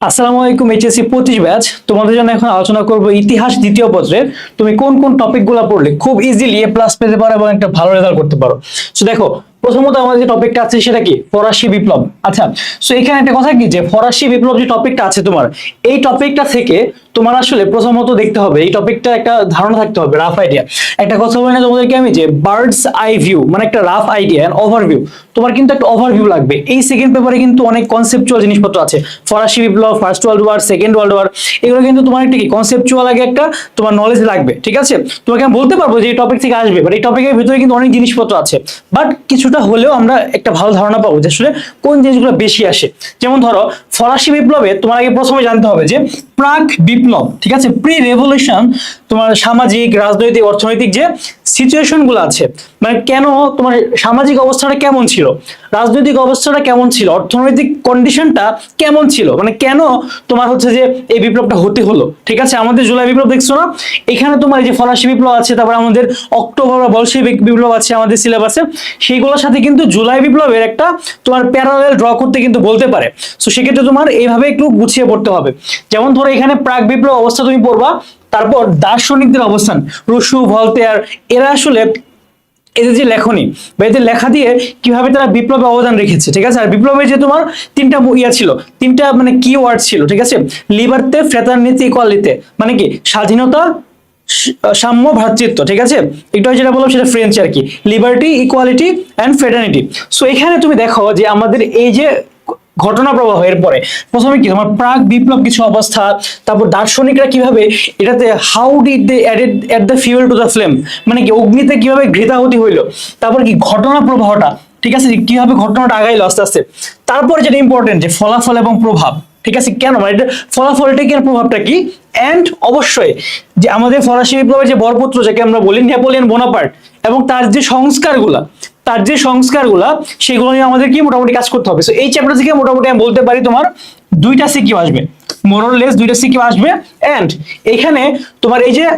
আসসালামু আলাইকুম এইচএসসি পঁচিশ ব্যাচ। তোমাদের জন্য এখন আলোচনা করব ইতিহাস দ্বিতীয় পত্রের তুমি কোন কোন টপিকগুলো পড়লে খুব ইজিলি এ প্লাস পেতে পারো এবং একটা ভালো রেজাল্ট করতে পারো। সো দেখো, প্রথমত আমাদের যে টপিকটা আছে সেটা কি? ফরাসি বিপ্লব। আচ্ছা সো এখানে একটা কথা কি? যে ফরাসি বিপ্লব যে টপিকটা আছে তোমার, এই টপিকটা থেকে তোমার আসলে প্রথমত দেখতে হবে, এই টপিকটা একটা ধারণা থাকতে হবে রাফ আইডিয়া একটা কথা বলি না তোমাদেরকে আমি যে বার্ডস আই ভিউ মানে একটা রাফ আইডিয়া ওভারভিউ তোমার কিন্তু একটা ওভারভিউ লাগবে। এই সেকেন্ড পেপারে কিন্তু অনেক কনসেপচুয়াল জিনিসপত্র আছে। ফরাসি বিপ্লব first world war second world war এগুলো কিন্তু তোমার একটা কি কনসেপচুয়াল আগে একটা তোমার নলেজ লাগবে, ঠিক আছে? তোমাকে আমি বলতে পারব যে এই টপিক থেকে আসবে বাট এই টপিকের ভিতরে কিন্তু অনেক জিনিসপত্র আছে। বাট কিছুটা হলেও আমরা একটা ভালো ধারণা পাবো যে আসলে কোন জিনিসগুলো বেশি আসে। যেমন ধরো ফরাসি বিপ্লবে তোমার আগে প্রথমে জানতে হবে যে প্রাক বিপ্লব, ঠিক আছে? প্রি রেভলিউশন তোমার সামাজিক, রাজনৈতিক, অর্থনৈতিক যে সিচুয়েশনগুলো আছে মানে কেন তোমার সামাজিক অবস্থাটা কেমন ছিল? রাজনৈতিক অবস্থাটা কেমন ছিল? অর্থনৈতিক কন্ডিশনটা কেমন ছিল? মানে কেন তোমার হচ্ছে যে এই বিপ্লবটা হতে হলো? ঠিক আছে? আমাদের জুলাই বিপ্লব দেখছ না? এখানে তোমার এই যে ফরাসি বিপ্লব আছে, তারপর আমাদের অক্টোবর বা বলশেবিক বিপ্লব আছে, আমাদের সিলেবাসে সেইগুলোর সাথে কিন্তু জুলাই বিপ্লবের একটা তোমার প্যারালেল ড্র করতে কিন্তু বলতে পারে। সো সেক্ষেত্রে তোমার এইভাবে একটু গুছিয়ে পড়তে হবে। যেমন ধরো এখানে প্রাক বিপ্লব অবস্থা তুমি পড়বা, তারপর দার্শনিকদের অবস্থান, রুশু, ভলতেয়ার, এরা আসলে এদের যে লেখনী বা এদের লেখা দিয়ে কীভাবে তারা বিপ্লবে অবদান রেখেছে, ঠিক আছে? আর বিপ্লবে যে তোমার তিনটা ইয়া ছিল, তিনটা মানে কি ওয়ার্ড ছিল, ঠিক আছে? লিবার্তে ফ্রেতারনিতে ইকুয়ালিতে মানে কি? স্বাধীনতা সাম্য, ভ্রাতৃত্ব, ঠিক আছে? এটা যেটা বললাম সেটা ফ্রেঞ্চ আর কি। Liberty equality and fraternity so এখানে তুমি দেখো যে আমাদের এই যে ঘটনা প্রবাহ এরপরে। প্রথমে কি তোমার প্রাক বিপ্লব কিছু অবস্থা, তারপর দার্শনিকরা কীভাবে এটাতে how did they added the fuel to the flame মানে কি অগ্নিতে কীভাবে ঘৃতাহতি হইল? তারপর কি ঘটনা প্রবাহটা, ঠিক আছে? কীভাবে ঘটনাটা আগাইলো আস্তে আস্তে। তারপর যেটা ইম্পর্টেন্ট যে ফলাফল এবং প্রভাব, ঠিক আছে? কেন? মানে এটা ফলাফলটা কি প্রভাবটা কি? অ্যান্ড অবশ্যই, যে আমাদের ফরাসি বিপ্লবের যে বরপুত্র, যাকে আমরা বলি, নেপোলিয়ন বোনাপার্ট, এবং তার যে সংস্কারগুলা তার যে সংস্কারগুলা, সেগুলো নিয়ে আমাদের কি মোটামুটি কাজ করতে হবে? সো এই চ্যাপ্টার থেকে মোটামুটি আমি বলতে পারি তোমার দুইটা সিকিউ আসবে। মোরলেস দুইটা সিকিউ আসবে। এন্ড এখানে তোমার এই যে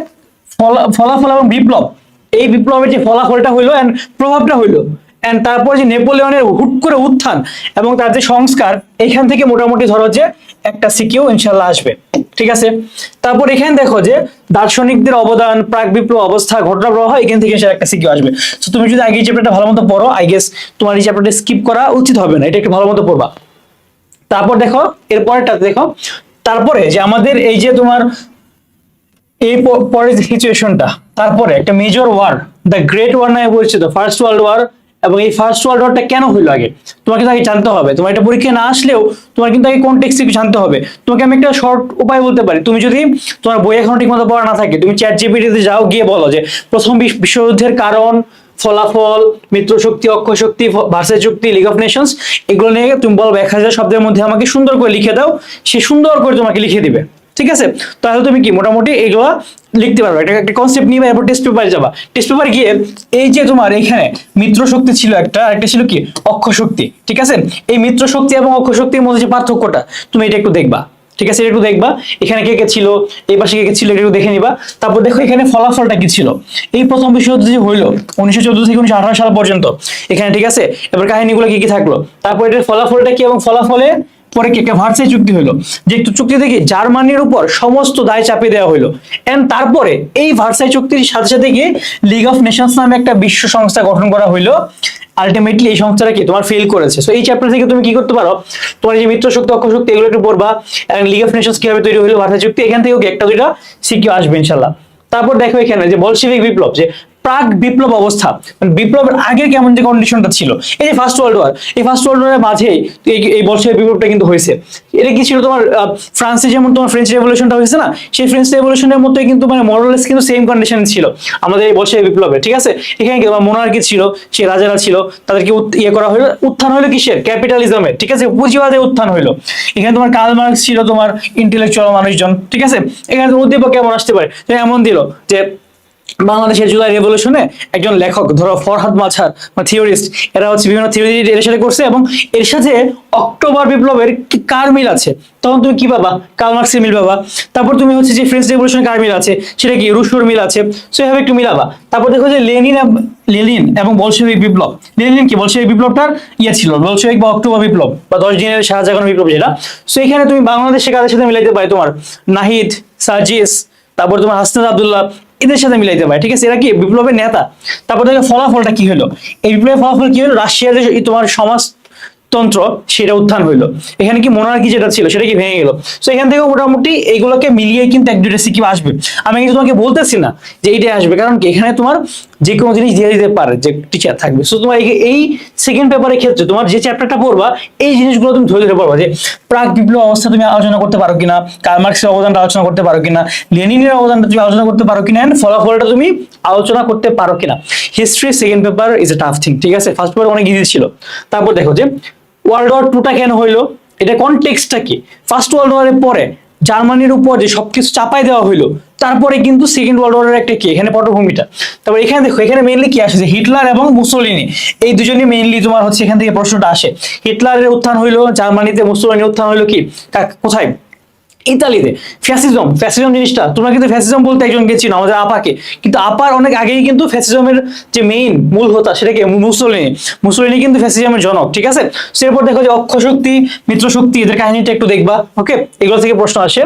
ফলা- ফলাফল এবং বিপ্লব, এই বিপ্লবের যে ফলাফলটা হইল এন্ড প্রভাবটা হইল। এন্ড তারপর যে নেপোলিয়নের হুট করে উত্থান এবং তার যে সংস্কার, এখান থেকে মোটামুটি ধরো যে একটা সিকিউ ইনশাল্লাহ আসবে। ঠিক আছে? তারপর এখানে দেখো যে দার্শনিকদের অবদান, প্রাক বিপ্লব অবস্থা ঘটনা প্রবাহ এখান থেকে সে একটা সিকিউ আসবে। তো তুমি যদি আগে চ্যাপ্টারটা ভালো মতো পড়ো আই গেস তোমার এই চ্যাপ্টারটা স্কিপ করা উচিত হবে না, এটা একটু ভালো মতো পড়বা। তারপর দেখো এরপরটা দেখো, তারপরে যে আমাদের এই যে তোমার এই পরের সিচুয়েশনটা তারপরে একটা major war the great war নামে পরিচিত ফার্স্ট ওয়ার্ল্ড ওয়ার এবং এই ফার্স্ট ওয়ার্ল্ড ওয়ারটা কেন হইল আগে? তোমাকে আগে জানতে হবে। তোমার এটা পরীক্ষা না আসলেও তোমার কিন্তু আগে কনটেক্সট একটু জানতে হবে। তোমাকে আমি একটা শর্ট উপায় বলতে পারি। তুমি যদি তোমার বই এখনও ঠিক মতো পড়া না থাকে, তুমি চ্যাট জিপিটিতে যাও, গিয়ে বলো যে প্রথম বিশ্ব- বিশ্বযুদ্ধের কারণ, ফলাফল, মিত্র শক্তি, অক্ষ শক্তি ভার্সেস চুক্তি লিগ অফ নেশনস এগুলো নিয়ে তুমি বলব, এক হাজার শব্দের মধ্যে আমাকে সুন্দর করে লিখে দাও, সে সুন্দর করে তোমাকে লিখে দিবে। ঠিক আছে? তাহলে তুমি কি মোটামুটি এগুলো লিখতে পারবে। এটা একটা কনসেপ্ট নিবে এরপর টেস্ট পেপারে যাবা। টেস্ট পেপার গিয়ে এই যে তোমার এখানে মিত্র শক্তি ছিল একটা আর একটা ছিল কি? অক্ষ শক্তি। ঠিক আছে? এই মিত্র শক্তি এবং অক্ষ শক্তির মধ্যে যে পার্থক্যটা, তুমি এটা একটু দেখবা। ঠিক আছে? এটা একটু দেখবা। এখানে কে কে ছিল? এই পাশে কে কে ছিল? এটা একটু দেখে নিবা। তারপর দেখো এখানে ফলাফলটা কি ছিল? এই প্রথম বিশ্বযুদ্ধ যে হইল, উনিশশো চোদ্দ থেকে উনিশশো আঠারো সাল পর্যন্ত। এখানে ঠিক আছে? এবার কাহিনীগুলো কি কি থাকল? তারপর এটার ফলাফলটা কি এবং ফলাফলে পরে একটা ভার্সাই চুক্তি হলো যে চুক্তি থেকে জার্মানির উপর সমস্ত দায় চাপিয়ে দেওয়া হলো এন্ড তারপরে এই ভার্সাই চুক্তির সাথে সাথে গিয়ে লিগ অফ নেশনস নামে একটা বিশ্ব সংস্থা গঠন করা হইল। আলটিমেটলি এই সংস্থাটা কি? তোমার ফেল করেছে। সো এই চ্যাপ্টার থেকে তুমি কি করতে পারো? তোমার যে মিত্র শক্তি অক্ষ শক্তি, এগুলো একটু পড়বা। লিগ অফ নেশনস কীভাবে তৈরি হলো ভার্সাই চুক্তি? এখান থেকেও কি একটা দুইটা সিকিউ আসবে ইনশাল্লাহ তারপর দেখো এখানে যে বলশেবিক বিপ্লব, যে প্রাক বিপ্লব অবস্থা। মানে বিপ্লবের আগে কেমন যে কন্ডিশনটা ছিল। এই যে ফার্স্ট ওয়ার্ল্ড ওয়ার এই ফার্স্ট ওয়ার্ল্ড ওয়ারের মাঝে এই বলশেবিক বিপ্লবটা কিন্তু হয়েছে। এটা কি ছিল তোমার ফ্রান্সে যেমন তোমার ফ্রেঞ্চ রেভলিউশনটা হয়েছে না, সেই ফ্রেঞ্চ রেভলিউশনের মতোই কিন্তু মানে মোরালেস কিন্তু সেম কন্ডিশন ছিল। আমাদের এই বলশেবিক বিপ্লবে, ঠিক আছে? এখানে মোনার্কি ছিল, সেই রাজারা ছিল, তাদেরকে ইয়ে করা হলো, উত্থান হলো কিসের? ক্যাপিটালিজমের ঠিক আছে? পুঁজিবাদের উত্থান হলো। এখানে তোমার কার্ল মার্কস ছিল তোমার ইন্টেলেকচুয়াল মানুষজন, ঠিক আছে? এখানে উদ্দীপক কেমন আসতে পারে? এমন দিল যে বাংলাদেশের জুলাই রেভলিউশনে একজন লেখক, ধরো ফরহাদ মাছার, বা থিওরিস্ট এরা হচ্ছে বিভিন্ন থিওরি এর সাথে করছে এবং এর সাথে অক্টোবর বিপ্লবের কার মিল আছে? তখন তুমি কি পাবা কার্ল মার্ক্সের মিল পাবা তারপর তুমি হচ্ছে যে ফ্রেঞ্চ রেভলিউশন কার মিল আছে? সেটা কি রুশোর মিল আছে? সো এভাবে একটু মিলাবা। তারপর দেখো যে লেনিন লেনিন এবং বলশেবিক বিপ্লব। লেনিন কি? বলশেবিক বিপ্লবটার ইয়ে ছিল বলশেবিক বা অক্টোবর বিপ্লব, বা দশ দিনের শাহজাহান বিপ্লব যেটা। সো এখানে তুমি বাংলাদেশে কাদের সাথে মিলাইতে পারে? তোমার নাহিদ সাজিস তারপর তোমার হাসনাত আব্দুল্লাহ এদের সাথে মিলাইতে পারে। ঠিক আছে? এরা কি বিপ্লবের নেতা? তারপর দেখো ফলাফলটা কি হলো? এই বিপ্লবের ফলাফল কি হলো? রাশিয়ার যে তোমার তোমার সমাজতন্ত্র, সেটা উত্থান হইল। এখানে কি মোনার্কি যেটা ছিল, সেটা কি ভেঙে গেলো? তো এখান থেকে মোটামুটি এইগুলোকে মিলিয়ে কিন্তু এক দুইটা সিকিম আসবে। আমি কিন্তু তোমাকে বলতেছি না যে এইটাই আসবে। কারণ কি? এখানে তোমার যে কোনো জিনিস দিয়ে দিতে পারে যে টিচার থাকবে। সো তোমার এই- সেকেন্ড পেপারের ক্ষেত্রে তোমার যে চ্যাপ্টারটা পড়বা, এই জিনিসগুলো তুমি ধরে ধরে পড়বা যে প্রাক বিপ্লব অবস্থা তুমি আলোচনা করতে পারো কিনা কার্ল মার্ক্সের অবদানটা আলোচনা করতে পারো কিনা, লেনিনের অবদানটা তুমি আলোচনা করতে পারো কিনা এন্ড ফলাফলটা তুমি আলোচনা করতে পারো কিনা। History second paper is a tough thing ঠিক আছে? ফার্স্ট পেপার অনেক ইজি ছিল। তারপর দেখো যে ওয়ার্ল্ড ওয়ার টুটা কেন হইল? এটা কনটেক্সটটা কি? ফার্স্ট ওয়ার্ল্ড ওয়ারের পরে জার্মানির উপর যে সবকিছু চাপাই দেওয়া হইল, তারপরে কিন্তু সেকেন্ড ওয়ার্ল্ড ওয়ারের একটা কি, এখানে পটভূমিটা। তারপর এখানে দেখো, এখানে মেইনলি কি আসে যে হিটলার এবং মুসলিনী, এই দুজনই মেইনলি তোমার হচ্ছে এখান থেকে প্রশ্নটা আসে। হিটলারের উত্থান হইল জার্মানিতে, মুসোলিনির উত্থান হইল কা- কোথায়? ইতালিতে ফ্যাসিজম ফ্যাসিজম জিনিসটা, তোমরা কিন্তু ফ্যাসিজম বলতে একজন চিনো, আমাদের আপাকে। কিন্তু আপার অনেক আগেই কিন্তু ফ্যাসিজমের যে মেইন মূল হতা, সেটাকে মুসলিনি। মুসলিনি কিন্তু ফ্যাসিজমের জনক, ঠিক আছে? সেরপর দেখো যে অক্ষশক্তি, মিত্রশক্তি মিত্র শক্তি এদের কাহিনীটা একটু দেখবা ওকে এগুলো থেকে প্রশ্ন আসে।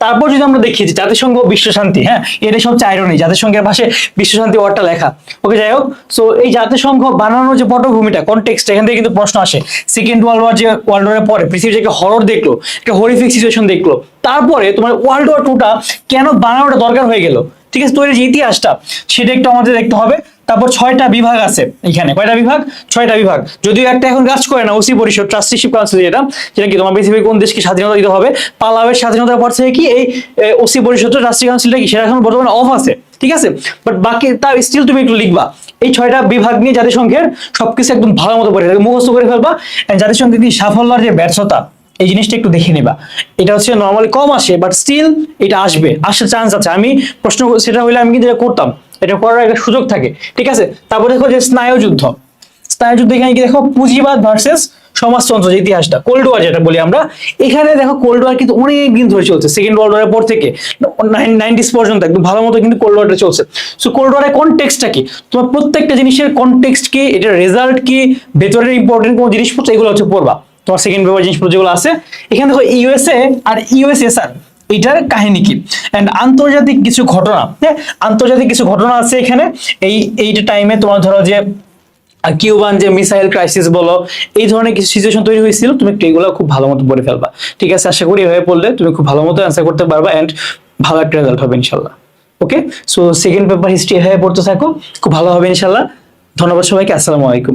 তারপর যদি আমরা দেখি যে জাতিসংঘ বিশ্বশান্তি হ্যাঁ এটা সব নেই জাতিসংঘের পাশে বিশ্বশান্তি ওয়ার্ডটা লেখা। ওকে যাই হোক সো এই জাতিসংঘ বানানোর যে পটভূমিটা কনটেক্সট এখান থেকে কিন্তু প্রশ্ন আসে। সেকেন্ড ওয়ার্ল্ড ওয়ার যে ওয়ার্ল্ড ওয়ারের পরে পৃথিবী যে হরর দেখল, একটা হরিফিক সিচুয়েশন দেখল, তারপরে তোমার ওয়ার্ল্ড ওয়ার টুটা কেন বানানোটা দরকার হয়ে গেল? ঠিক আছে, তৈরির যে ইতিহাসটা, সেটা একটু আমাদের দেখতে হবে। তারপর ছয়টা বিভাগ আছে এখানে। কয়টা বিভাগ? ছয়টা বিভাগ। যদিও একটা এখন কাজ করে না, ওসি পরিষদ ট্রাস্টিশিপ কাউন্সিল যেটা যেটা কি তোমার পৃথিবীর কোন দেশকে স্বাধীনতা দিতে হবে? পালাবের স্বাধীনতার পর থেকে কি এই ওসি পরিষদ ট্রাস্টি কাউন্সিলটা কি সেটা এখন বর্তমানে অফ আছে, ঠিক আছে? বাট বাকি তার স্টিল তুমি একটু লিখবা। এই ছয়টা বিভাগ নিয়ে জাতিসংঘের সবকিছু একদম ভালো মতো পড়ে মুখস্থ করে ফেলবা। জাতিসংঘের সাফল্যের যে ব্যর্থতা এই জিনিসটা একটু দেখে নিবা। এটা হচ্ছে নর্মালি কম আসে বাট স্টিল এটা আসবে আসার চান্স আছে। আমি প্রশ্ন সেটা হইলে আমি কিন্তু এটা করতাম। এটা করার একটা সুযোগ থাকে। ঠিক আছে? তারপর দেখো যে স্নায়ুযুদ্ধ স্নায়ুযুদ্ধ এখানে কি দেখো? পুঁজিবাদ ভার্সেস সমাজতন্ত্র যে ইতিহাসটা কোল্ড ওয়ার যেটা বলি আমরা। এখানে দেখো কোল্ড ওয়ার কিন্তু অনেক দিন ধরে চলছে। সেকেন্ড ওয়ার্ল্ড ওয়ারের পর থেকে। নাইনটিস পর্যন্ত একদম ভালো মতো কিন্তু কোল্ড ওয়ারটা চলছে। সো কোল্ড ওয়ারের কনটেক্সটটা কি? তোমার প্রত্যেকটা জিনিসের কনটেক্সট কি? এটার রেজাল্ট কি? ভেতরের ইম্পর্টেন্ট কোনো জিনিসপত্র? এগুলো হচ্ছে পড়বা। তোমার সেকেন্ড পেপার জিনিসপত্র যেগুলো আছে, এখানে দেখো ইউএসএ আর ইউএসএসআর এটার কাহিনী কি? এন্ড আন্তর্জাতিক কিছু ঘটনা হ্যাঁ? আন্তর্জাতিক কিছু ঘটনা আছে এখানে। এই এইটা টাইমে তোমার ধরো যে কিউবান যে মিসাইল ক্রাইসিস বলো, এই ধরনের কিছু সিচুয়েশন তৈরি হয়েছিল, তুমি একটু এগুলো খুব ভালো মতো পড়ে ফেলবা। ঠিক আছে? আশা করি এভাবে পড়লে তুমি খুব ভালো মতো অ্যান্সার করতে পারবা এন্ড ভালো একটা রেজাল্ট হবে ইনশাল্লাহ okay so second paper history এভাবে পড়তে থাকো, খুব ভালো হবে ইনশাল্লাহ ধন্যবাদ সবাইকে, আসসালামু আলাইকুম।